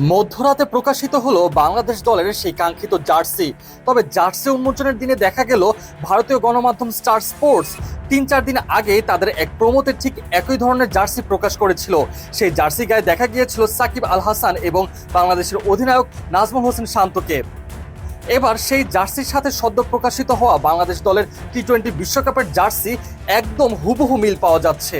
মধ্যরাতে প্রকাশিত হলো বাংলাদেশ দলের সেই কাঙ্ক্ষিত জার্সি। তবে জার্সি উন্মোচনের দিনে দেখা গেল ভারতীয় গণমাধ্যম স্টার স্পোর্টস তিন চার দিন আগে তাদের এক প্রমোতে ঠিক একই ধরনের জার্সি প্রকাশ করেছিল। সেই জার্সি গায়ে দেখা গিয়েছিল সাকিব আল হাসান এবং বাংলাদেশের অধিনায়ক নাজমুল হোসেন শান্তকে। এবার সেই জার্সির সাথে সদ্য প্রকাশিত হওয়া বাংলাদেশ দলের টি টোয়েন্টি বিশ্বকাপের জার্সি একদম হুবহু মিল পাওয়া যাচ্ছে।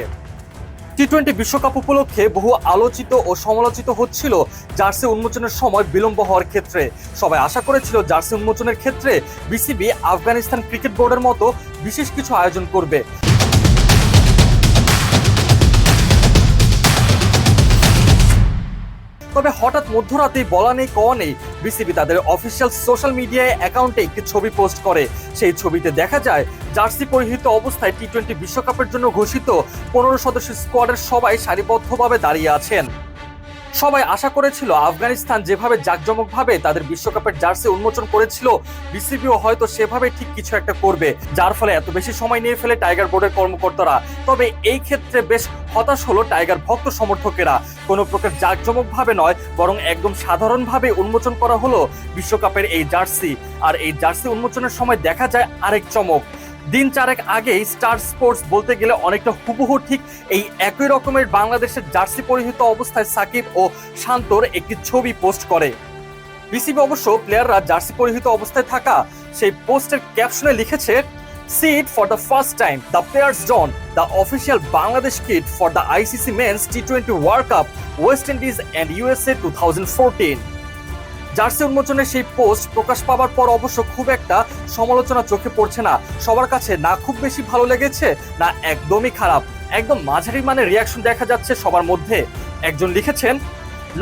টি টোয়েন্টি বিশ্বকাপ উপলক্ষে বহু আলোচিত ও সমালোচিত হচ্ছিল জার্সি উন্মোচনের সময় বিলম্ব হওয়ার ক্ষেত্রে। সবাই আশা করেছিল জার্সি উন্মোচনের ক্ষেত্রে বিসিবি আফগানিস্তান ক্রিকেট বোর্ডের মতো বিশেষ কিছু আয়োজন করবে। তবে হঠাৎ মধ্যরাতে বলা নেই, কওয়া নেই। বিসিবি তাদের অফিসিয়াল সোশ্যাল মিডিয়ায় অ্যাকাউন্টে একটি ছবি পোস্ট করে। সেই ছবিতে দেখা যায়, জার্সি পরিহিত অবস্থায় টি টোয়েন্টি বিশ্বকাপের জন্য ঘোষিত পনেরো সদস্যের স্কোয়াডের সবাই সারিবদ্ধভাবে দাঁড়িয়ে আছেন। সবাই আশা করেছিল আফগানিস্তান যেভাবে জাঁকজমকভাবে তাদের বিশ্বকাপের জার্সি উন্মোচন করেছিল, বিসিবিও হয়তো সেভাবে ঠিক কিছু একটা করবে, যার ফলে এত বেশি সময় নিয়ে ফেলে টাইগার বোর্ডের কর্মকর্তারা। তবে এই ক্ষেত্রে বেশ হতাশ হলো টাইগার ভক্ত সমর্থকেরা। কোনো প্রকার জাঁকজমকভাবে নয়, বরং একদম সাধারণভাবে উন্মোচন করা হলো বিশ্বকাপের এই জার্সি। আর এই জার্সি উন্মোচনের সময় দেখা যায় আরেক চমক। দিন চারেক আগেই স্টার স্পোর্টস বলতে গেলে অনেকটা হুবহু ঠিক এই একই রকমের বাংলাদেশের জার্সি পরিহিত অবস্থায় সাকিব ও শান্তর একটি ছবি পোস্ট করে। বিসিবি অবশ্য প্লেয়াররা জার্সি পরিহিত অবস্থায় থাকা সেই পোস্টের ক্যাপশনে লিখেছে see it for the first time, the players don the official Bangladesh kit for the ICC men's T twenty World Cup, West Indies and USA two thousand fourteen. Jersey উন্মোচনের সেই পোস্ট প্রকাশ পাওয়ার পর অবশ্য খুব একটা সমালোচনা চোখে পড়ছে না। সবার কাছে না খুব বেশি ভালো লেগেছে, না একদমই খারাপ। একদম মাঝারি মানে রিয়াকশন দেখা যাচ্ছে সবার মধ্যে। একজন লিখেছেন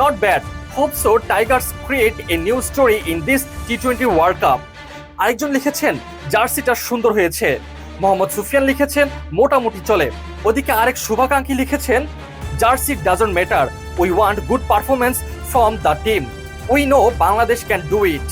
not bad hope so Tigers create a new story in this T twenty World Cup আরেকজন লিখেছেন, জার্সিটা সুন্দর হয়েছে। মোহাম্মদ সুফিয়ান লিখেছেন, মোটামুটি চলে। ওদিকে আরেক শুভাকাঙ্ক্ষী লিখেছেন, jersey doesn't matter we want good performance from the team we know Bangladesh can do it